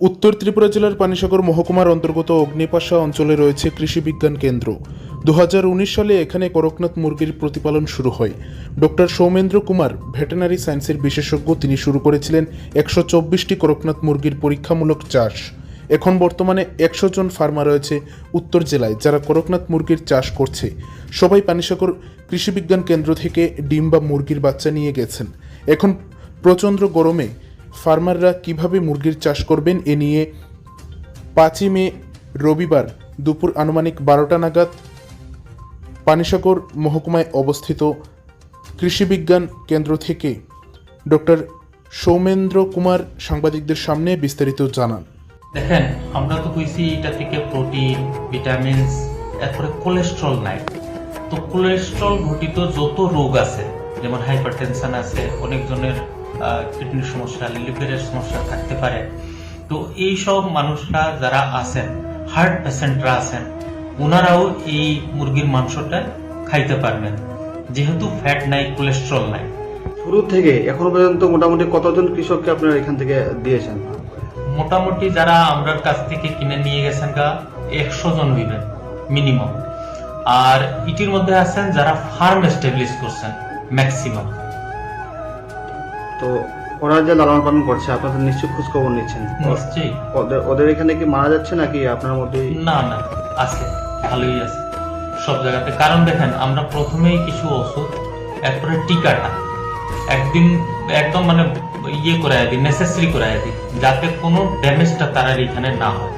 উত্তর ত্রিপুরা জেলার পানিসাগর মহকুমার অন্তর্গত অগ্নিপাশা অঞ্চলে রয়েছে কৃষি বিজ্ঞান কেন্দ্র। দু হাজার উনিশ সালে এখানে করকনাথ মুরগির প্রতিপালন শুরু হয়। ডক্টর সৌমেন্দ্র কুমার, ভেটেনারি সায়েন্সের বিশেষজ্ঞ, তিনি শুরু করেছিলেন একশো চব্বিশটি করকনাথ মুরগির পরীক্ষামূলক চাষ। এখন বর্তমানে একশো জন ফার্মা রয়েছে উত্তর জেলায়, যারা করকনাথ মুরগির চাষ করছে। সবাই পানিসাগর কৃষি বিজ্ঞান কেন্দ্র থেকে ডিম বা মুরগির বাচ্চা নিয়ে গেছেন। এখন প্রচণ্ড গরমে ফার্মাররা কীভাবে মুরগির চাষ করবেন এ নিয়ে পাঁচই মে রবিবার দুপুর আনুমানিক বারোটা নাগাদ পানিসাগর মহকুমায় অবস্থিত কৃষি বিজ্ঞান কেন্দ্র থেকে ডক্টর সৌমেন্দ্র কুমার সাংবাদিকদের সামনে বিস্তারিত জানান। দেখেন, আমরা তো কইছি এটা থেকে প্রোটিন, ভিটামিনস, এরপরে কোলেস্ট্রল নাই। তো কোলেস্ট্রল ঘটিত যত রোগ আছে, যেমন হাইপারটেনশন আছে, অনেকজনের কিডনির সমস্যা লিভারের সমস্যা থাকতে পারে। তো এই সব মানুষরা যারা আছেন হার্ট পেশেন্টরা আছেন ওনারাও এই মুরগির মাংসটা খাইতে পারবেন। যেহেতু ফ্যাট নাই কোলেস্ট্রল নাই। শুরু থেকে এখনও পর্যন্ত মোটামুটি কতজন কৃষককে আপনারা এখান থেকে দিয়েছেন? মোটামুটি যারা আমরার কাছ থেকে কিনে নিয়ে গেছেন গা একশো জন হইবেন মিনিমাম আর ইটির মধ্যে আছেন যারা ফার্ম এস্টাবলিশ করছেন ম্যাক্সিমাম তো ওরা যে লালন পালন করছে আপনাদের নিশ্চয়ই খোঁজ খবর নিচ্ছেন। নিশ্চয়ই। ওদের ওদের এখানে কি মারা যাচ্ছে নাকি আপনার মধ্যে না না আছে ভালোই আছে। সব জায়গাতে। কারণ দেখেন আমরা প্রথমেই কিছু ওষুধ এরপরে টিকাটা। একদিন একদম মানে ইয়ে করে দিই নেসেসারি করে দিই যাতে কোনো ড্যামেজটা তার এখানে না হয়।